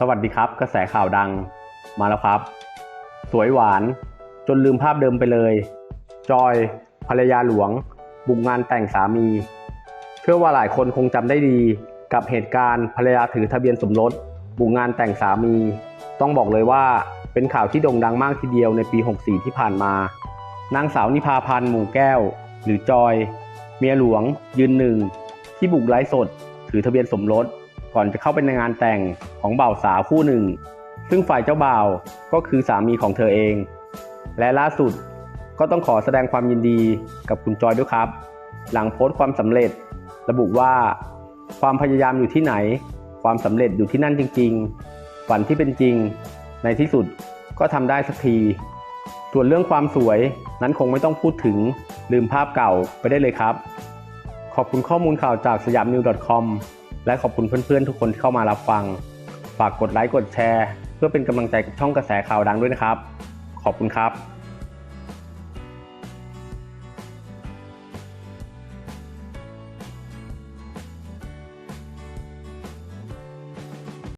สวัสดีครับกระแสข่าวดังมาแล้วครับ สวยหวานจนลืมภาพเดิมไปเลย จอย ภรรยาหลวง บุกงานแต่งสามี เชื่อว่าหลายคนคงจำได้ดีกับเหตุการณ์ภรรยาถือทะเบียนสมรส บุกงานแต่งสามี ต้องบอกเลยว่าเป็นข่าวที่โด่งดังมากทีเดียวในปี 64 ที่ผ่านมานางสาวนิพาพันธ์หมู่แก้ว หรือจอย เมียหลวง ยืนหนึ่งที่บุกไลฟ์สด ถือทะเบียนสมรส ก่อนจะเข้าไปในงานแต่งของบ่าวสาวคู่หนึ่ง ซึ่งฝ่ายเจ้าบ่าวก็คือสามีของเธอเอง และล่าสุดก็ต้องขอแสดงความยินดีกับคุณจอยด้วยครับ หลังโพสต์ความสำเร็จ ระบุว่า ความพยายามอยู่ที่ไหน ความสำเร็จอยู่ที่นั่นจริง ๆ ฝันที่เป็นจริง ในที่สุดก็ทำได้สักที ส่วนเรื่องความสวยนั้นคงไม่ต้องพูดถึงลืมภาพเก่าไปได้เลยครับ ขอบคุณข้อมูลข่าวจากสยามนิว .com และขอบคุณเพื่อนๆ ทุกคนที่เข้ามารับฟัง ฝากกดไลค์กดแชร์ เพื่อเป็นกำลังใจกับช่องกระแสข่าวดังด้วยนะครับ ขอบคุณครับ